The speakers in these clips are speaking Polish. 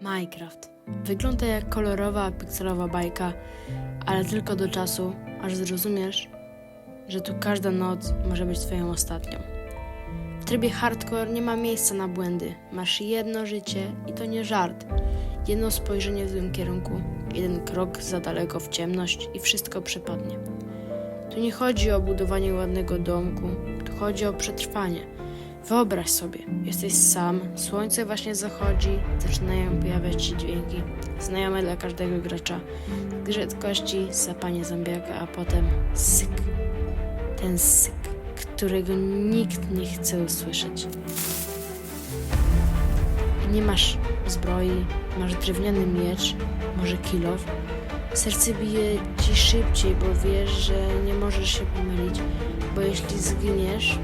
Minecraft. Wygląda jak kolorowa, pikselowa bajka, ale tylko do czasu, aż zrozumiesz, że tu każda noc może być twoją ostatnią. W trybie hardcore nie ma miejsca na błędy. Masz jedno życie i to nie żart. Jedno spojrzenie w złym kierunku, jeden krok za daleko w ciemność i wszystko przepadnie. Tu nie chodzi o budowanie ładnego domku, tu chodzi o przetrwanie. Wyobraź sobie, jesteś sam, słońce właśnie zachodzi, zaczynają pojawiać się dźwięki, znajome dla każdego gracza. Grzet kości, sapanie zombiaka, a potem syk. Ten syk, którego nikt nie chce usłyszeć. Nie masz zbroi, masz drewniany miecz, może kilof. Serce bije ci szybciej, bo wiesz, że nie możesz się pomylić, bo jeśli zginiesz,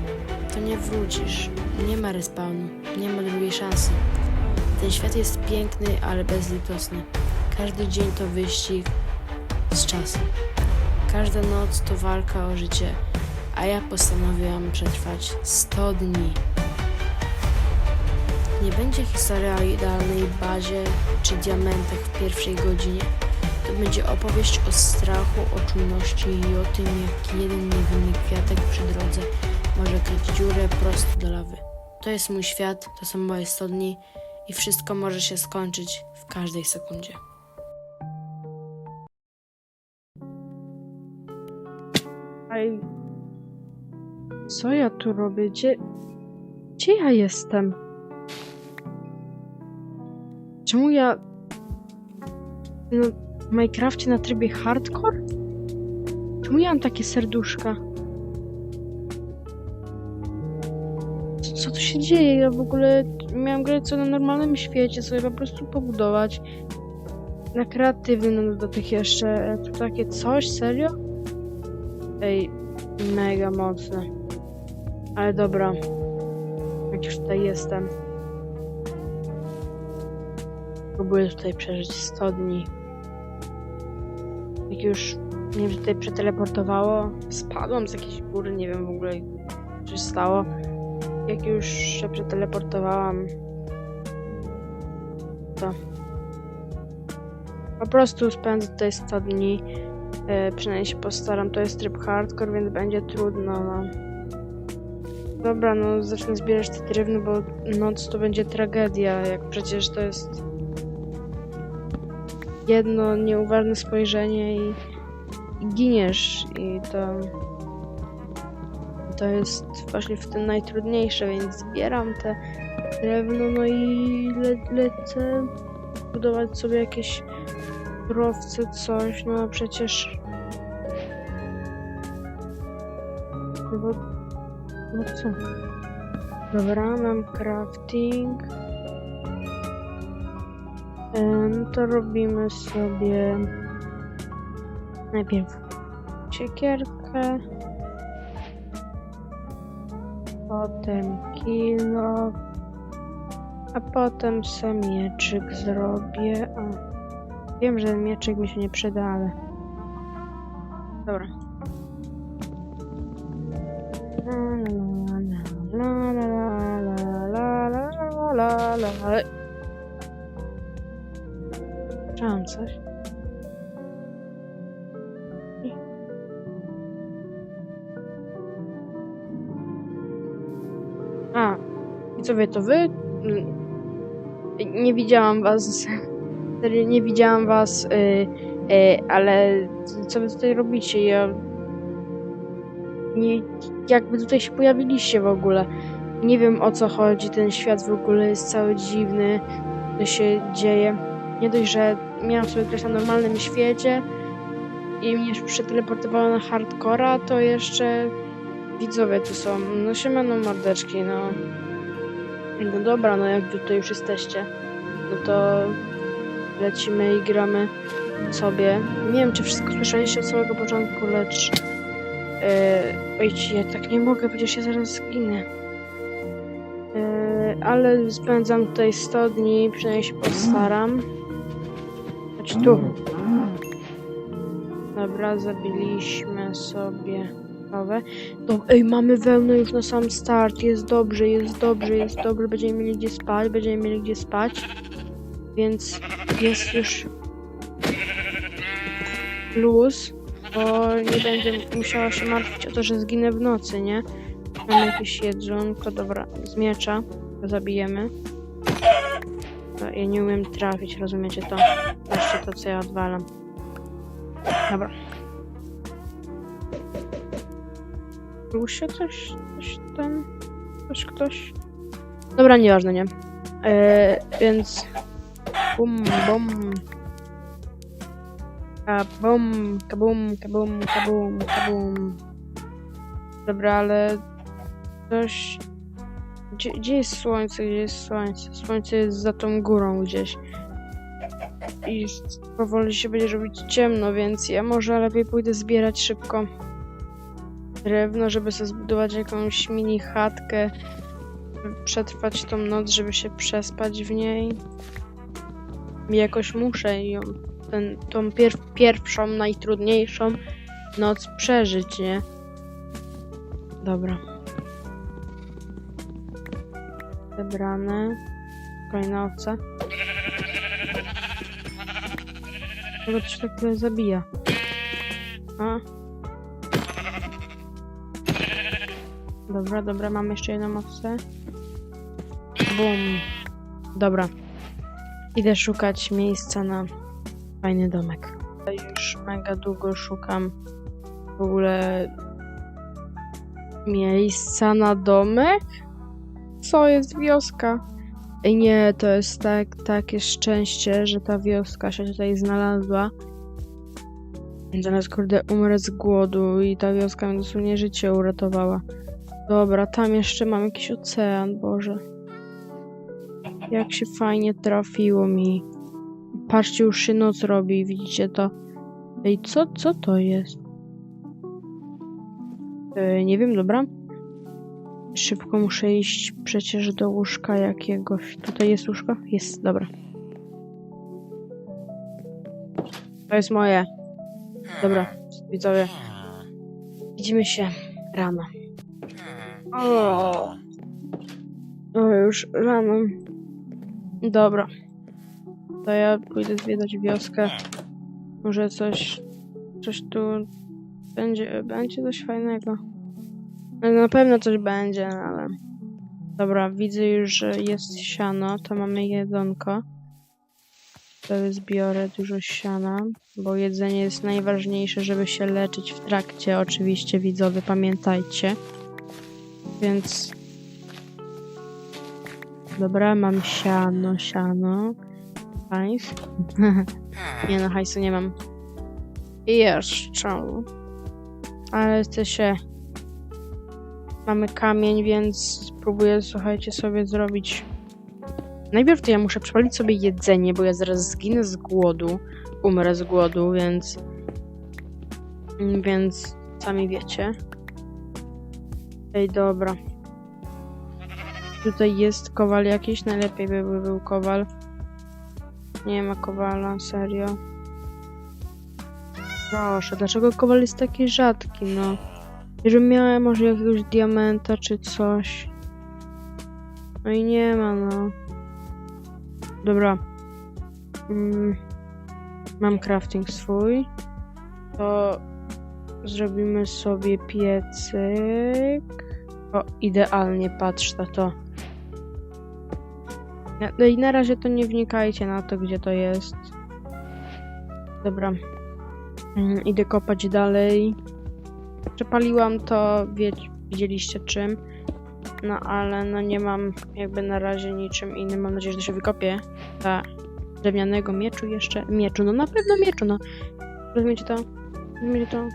to nie wrócisz. Nie ma respawnu, nie ma drugiej szansy. Ten świat jest piękny, ale bezlitosny. Każdy dzień to wyścig z czasem. Każda noc to walka o życie, a ja postanowiłam przetrwać 100 dni. Nie będzie historia o idealnej bazie czy diamentach w pierwszej godzinie. To będzie opowieść o strachu, o czujności i o tym, jak jeden niewinny kwiatek przy drodze może kryć dziurę prosto do lawy. To jest mój świat, to są moje 100 dni i wszystko może się skończyć w każdej sekundzie. Ej, co ja tu robię? Gdzie, gdzie ja jestem? Czemu ja w Minecrafcie na trybie hardcore? Czemu ja mam takie serduszka? Co, tu się dzieje? Ja w ogóle miałam grę co na normalnym świecie, sobie po prostu pobudować. Na kreatywnym na dodatek jeszcze. E, Tu takie coś? Serio? Ej, mega mocne. Ale dobra. Jak już tutaj jestem. Próbuję tutaj przeżyć 100 dni. Jak już mnie tutaj przeteleportowało, spadłam z jakiejś góry, nie wiem w ogóle co się stało. Jak już się przeteleportowałam, to po prostu spędzę tutaj 100 dni. E, przynajmniej się postaram. To jest tryb hardcore, więc będzie trudno. No. Dobra, no zacznę zbierać te drewno, bo noc to będzie tragedia. Jak przecież to jest jedno nieuważne spojrzenie i, i giniesz. I to. To jest właśnie w tym najtrudniejsze, więc zbieram te drewno, no i le, lecę budować sobie jakieś surowce, coś, no przecież. No bo. No co? Dobra, mam crafting. No to robimy sobie najpierw siekierkę, potem kilo, a potem se mieczyk zrobię. O. Wiem, że mieczyk mi się nie przyda, ale... Dobra. Słyszałam coś. I co wie, to wy? Nie widziałam was. Nie widziałam was, y, y, ale co wy tutaj robicie? Ja. Nie, jakby tutaj się pojawiliście w ogóle. Nie wiem o co chodzi, ten świat w ogóle jest cały dziwny, co się dzieje. Nie dość, że miałam sobie grać na normalnym świecie i mnie przeteleportowało na hardcora, to jeszcze widzowie tu są. No siemano mordeczki, no. No dobra, no jak tutaj już jesteście, no to lecimy i gramy sobie. Nie wiem, czy wszystko słyszeliście od samego początku, lecz... Yy, ojcie, ja tak nie mogę, przecież ja zaraz zginę. Yy, ale spędzam tutaj 100 dni, przynajmniej się postaram. Chodź tu. Dobra, zabiliśmy sobie kawę. No, ej, mamy wełnę już na sam start. Jest dobrze, jest dobrze, jest dobrze. Będziemy mieli gdzie spać, będziemy mieli gdzie spać. Więc jest już luz, bo nie będę musiała się martwić o to, że zginę w nocy, nie? Mam jakieś jedzonko, dobra, z miecza to zabijemy. To Ja nie umiem trafić, rozumiecie to? Patrzcie to, co ja odwalam. Dobra. Się coś, coś tam, coś ktoś. Dobra, nieważne, nie? Eee, więc bum, bum. Kabum, kabum, kabum, kabum, kabum. Dobra, ale coś... Gdzie, gdzie jest słońce? Gdzie jest słońce? Słońce jest za tą górą gdzieś. I powoli się będzie robić ciemno, więc ja może lepiej pójdę zbierać szybko drewno, żeby sobie zbudować jakąś mini chatkę, przetrwać tą noc, żeby się przespać w niej. Jakoś muszę ją, ten, tą pier pierwszą, najtrudniejszą noc przeżyć, nie? Dobra. Zebrane. Kolejna owca. To się tak zabija? A? Dobra, dobra, mam jeszcze jedną owcę. Bum. Dobra. Idę szukać miejsca na fajny domek. Już mega długo szukam w ogóle miejsca na domek. Co jest wioska? Ej nie, to jest tak, takie szczęście, że ta wioska się tutaj znalazła. Zaraz kurde umrę z głodu i ta wioska mi dosłownie życie uratowała. Dobra, tam jeszcze mam jakiś ocean, Boże. Jak się fajnie trafiło mi. Patrzcie, już się noc robi, widzicie to? Ej, co, co to jest? E, nie wiem, dobra. Szybko muszę iść przecież do łóżka jakiegoś. Tutaj jest łóżko? Jest, dobra. To jest moje. Dobra, widzowie. Widzimy się rano. O, o już rano. Dobra. To ja pójdę zwiedzać wioskę. Może coś, coś tu będzie, będzie coś fajnego. No, Na pewno coś będzie, ale... Dobra, widzę już, że jest siano, to mamy jedzonko. Wtedy zbiorę dużo siana, bo jedzenie jest najważniejsze, żeby się leczyć w trakcie, oczywiście widzowie, pamiętajcie. Więc... Dobra, mam siano, siano. Hajs. nie no, hajsu nie mam. I jeszcze. Ale chcę się... Mamy kamień, więc spróbuję, słuchajcie, sobie zrobić... Najpierw to ja muszę przepalić sobie jedzenie, bo ja zaraz zginę z głodu. Umrę z głodu, więc... Więc sami wiecie. Ej, dobra. Tutaj jest kowal jakiś, najlepiej by by był kowal. Nie ma kowala, serio. Proszę, dlaczego kowal jest taki rzadki, no? Żebym miała może jakiegoś diamenta czy coś. No i nie ma, no. Dobra. Mm. Mam crafting swój. To zrobimy sobie piecyk. O, idealnie, patrz na to. No i na razie to nie wnikajcie na to, gdzie to jest. Dobra. Mm, idę kopać dalej. Przepaliłam to, wie, widzieliście czym. No ale no nie mam jakby na razie niczym innym. Mam nadzieję, że to się wykopie. Ta drewnianego mieczu jeszcze. Mieczu, no na pewno mieczu, no. Rozumiecie to? Rozumiecie to?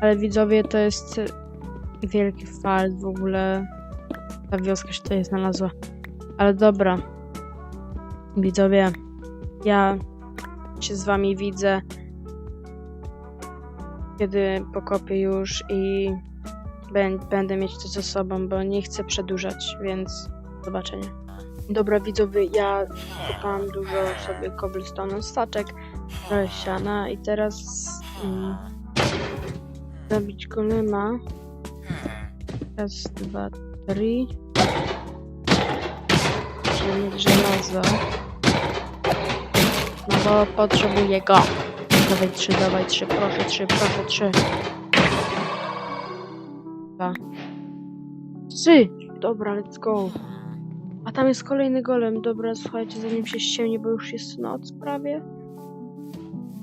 Ale widzowie, to jest wielki fart w ogóle. Ta wioska się tutaj znalazła. Ale dobra. Widzowie, ja się z wami widzę, kiedy pokopię już i bę- będę mieć to ze sobą, bo nie chcę przedłużać, więc do zobaczenia. Dobra, widzowie, ja kopałam dużo sobie cobblestone staczek, siana i teraz mm, zabić golema. Raz, dwa, trzy. Żeby mieć żelazo. No bo potrzebuję go. Dawaj trzy, dawaj trzy, proszę trzy, proszę trzy. Dwa. Trzy! Dobra, let's go. A tam jest kolejny golem. Dobra, słuchajcie, zanim się ściemni, bo już jest noc prawie.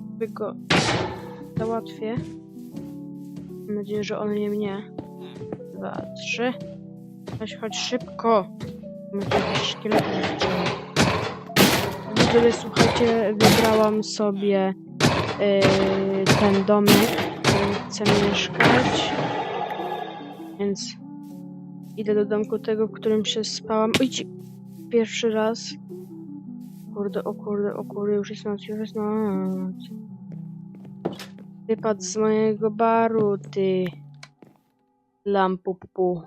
By go załatwię. Mam nadzieję, że on nie mnie. Dwa, trzy. Chodź, chodź szybko. Mamy tu jakieś szkielety zastrzelają. W ogóle, słuchajcie, wybrałam sobie yy, ten domek, w którym chcę mieszkać. Więc idę do domku tego, w którym się spałam. Ci- pierwszy raz. Kurde, o kurde, o kurde, już jest noc, już jest noc. Wypadł z mojego baru, ty. Lampupu.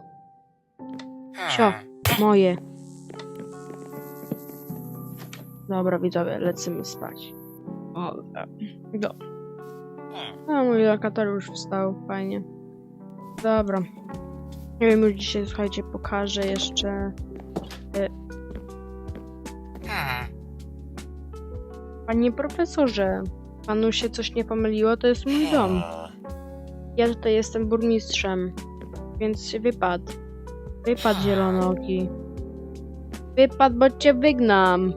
Sio, moje. Dobra, widzowie, lecimy spać. O, e, do. A mój lokator już wstał, fajnie. Dobra. Nie wiem, już dzisiaj, słuchajcie, pokażę jeszcze... e, Panie profesorze, panu się coś nie pomyliło? To jest mój dom. Ja tutaj jestem burmistrzem, więc wypad. Wypad zielonoki. Wypad, bo cię wygnam.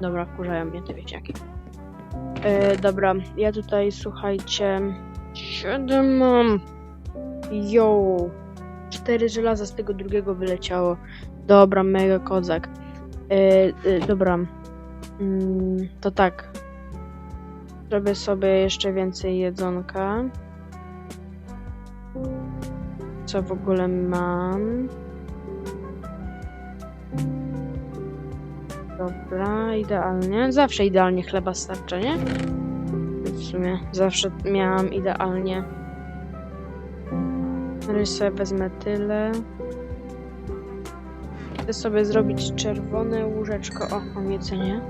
Dobra, wkurzają mnie te wieciaki. E, dobra, ja tutaj, słuchajcie... Siedem mam. Yo. Cztery żelaza z tego drugiego wyleciało. Dobra, mega kozak. E, e, dobra. Mm, to tak. Zrobię sobie jeszcze więcej jedzonka. Co w ogóle mam? Dobra, idealnie. Zawsze idealnie chleba starcza, nie? W sumie zawsze miałam idealnie. Sobie wezmę tyle. Chcę sobie zrobić czerwone łóżeczko. O, o jedzenie.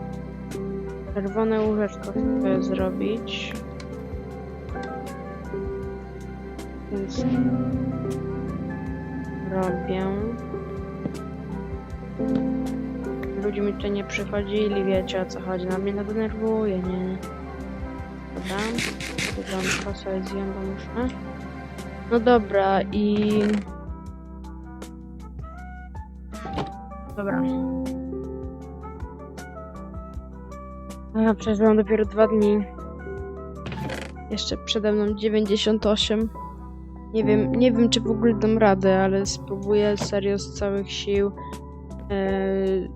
Czerwone łóżeczko chcę zrobić. Więc robię. Ludzie mi tutaj nie przychodzili, wiecie o co chodzi. Na mnie to denerwuje, nie? Dobra. Jedzonko sobie zjem, bo muszę. No dobra, i... Dobra. A, przeżyłam dopiero dwa dni. Jeszcze przede mną 98. Nie wiem, nie wiem czy w ogóle dam radę, ale spróbuję serio z całych sił. Eee,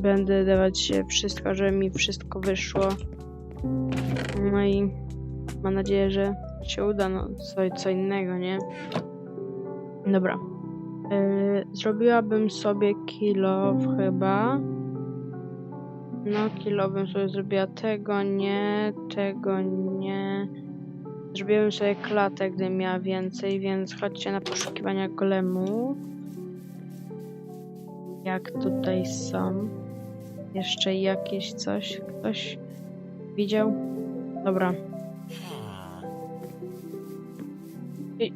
będę dawać się wszystko, żeby mi wszystko wyszło. No i mam nadzieję, że się uda, no co, co innego, nie? Dobra. Eee, zrobiłabym sobie kilo chyba. No, kilo bym sobie zrobiła tego, nie, tego, nie. Zrobiłem sobie klatę, gdy miała więcej, więc chodźcie na poszukiwania golemu. Jak tutaj są? Jeszcze jakieś coś? Ktoś widział? Dobra. I...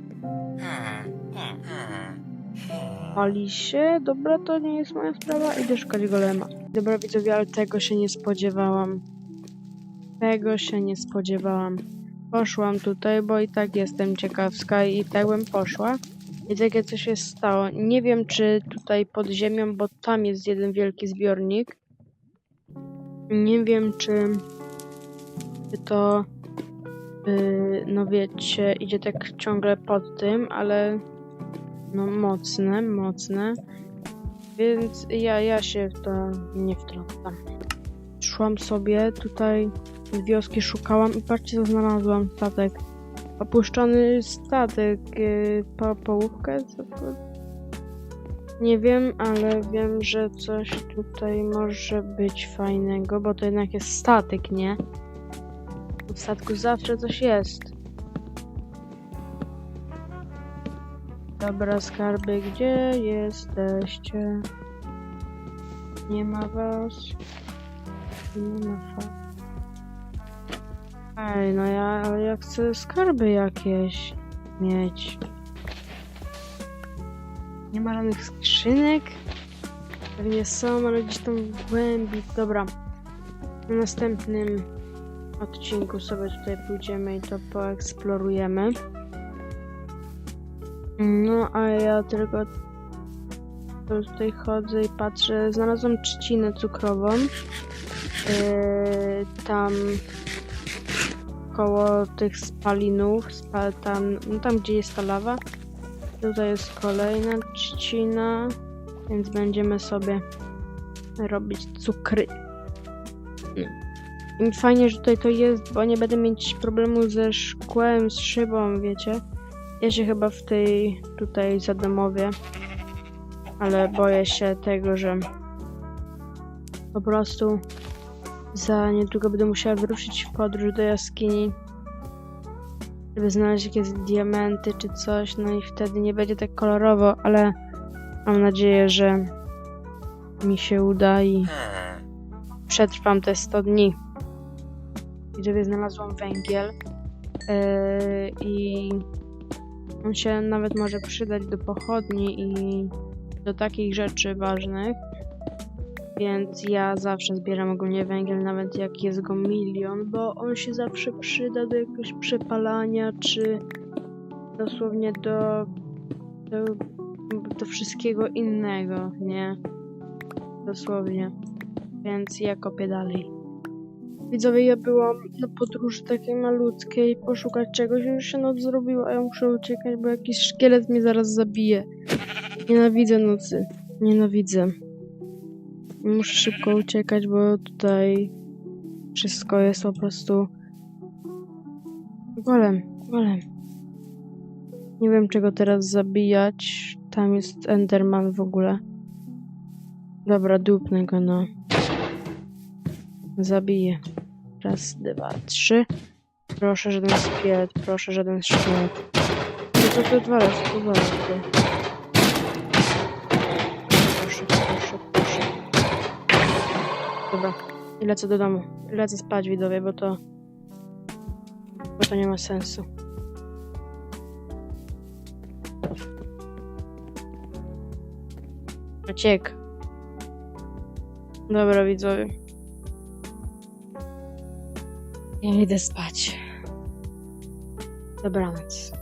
Się? Dobra, to nie jest moja sprawa. Idę szukać golema. Dobra, widzowie, ale tego się nie spodziewałam. Tego się nie spodziewałam. Poszłam tutaj, bo i tak jestem ciekawska i tak bym poszła. I takie coś się stało. Nie wiem, czy tutaj pod ziemią, bo tam jest jeden wielki zbiornik. Nie wiem, czy, czy to, yy, no wiecie, idzie tak ciągle pod tym, ale no mocne, mocne. Więc ja, ja się w to nie wtrącam. Szłam sobie tutaj z wioski, szukałam i patrzcie co znalazłam. Statek. Opuszczony statek. Yy, po, połówkę? Nie wiem, ale wiem, że coś tutaj może być fajnego, bo to jednak jest statek, nie? W statku zawsze coś jest. Dobra, skarby, gdzie jesteście? Nie ma was. Nie ma was. Ej, no ja, ja chcę skarby jakieś mieć. Nie ma żadnych skrzynek? Pewnie są, ale gdzieś tam w głębi. Dobra. Na następnym odcinku sobie tutaj pójdziemy i to poeksplorujemy. No, a ja tylko tutaj chodzę i patrzę. Znalazłam trzcinę cukrową. Yy, tam koło tych spalinów, spa, tam, no tam gdzie jest ta lawa. Tutaj jest kolejna trzcina, więc będziemy sobie robić cukry. No. I fajnie, że tutaj to jest, bo nie będę mieć problemu ze szkłem, z szybą, wiecie. Się chyba w tej tutaj zadomowie, ale boję się tego, że po prostu za niedługo będę musiała wyruszyć w podróż do jaskini, żeby znaleźć jakieś diamenty czy coś, no i wtedy nie będzie tak kolorowo, ale mam nadzieję, że mi się uda i przetrwam te 100 dni. Gdzie znalazłam węgiel yy, i on się nawet może przydać do pochodni i do takich rzeczy ważnych. Więc ja zawsze zbieram ogólnie węgiel, nawet jak jest go milion, bo on się zawsze przyda do jakiegoś przepalania, czy dosłownie do, do, do wszystkiego innego, nie? Dosłownie. Więc ja kopię dalej. Widzowie, ja byłam na podróży takiej malutkiej, poszukać czegoś, już się noc zrobiła, a ja muszę uciekać, bo jakiś szkielet mnie zaraz zabije. Nienawidzę nocy. Nienawidzę. Muszę szybko uciekać, bo tutaj wszystko jest po prostu golem, golem. Nie wiem czego teraz zabijać. Tam jest Enderman w ogóle. Dobra, dupnę go, no. Zabiję. Raz, dwa, trzy. Proszę, żaden szkielet, proszę, żaden szkielet. No to to dwa razy, to dwa razy. Proszę, proszę, proszę. Dobra, i lecę do domu. Lecę spać, widowie, bo to... Bo to nie ma sensu. Uciek. Dobra, widzowie. Ja idę spać. Dobranoc.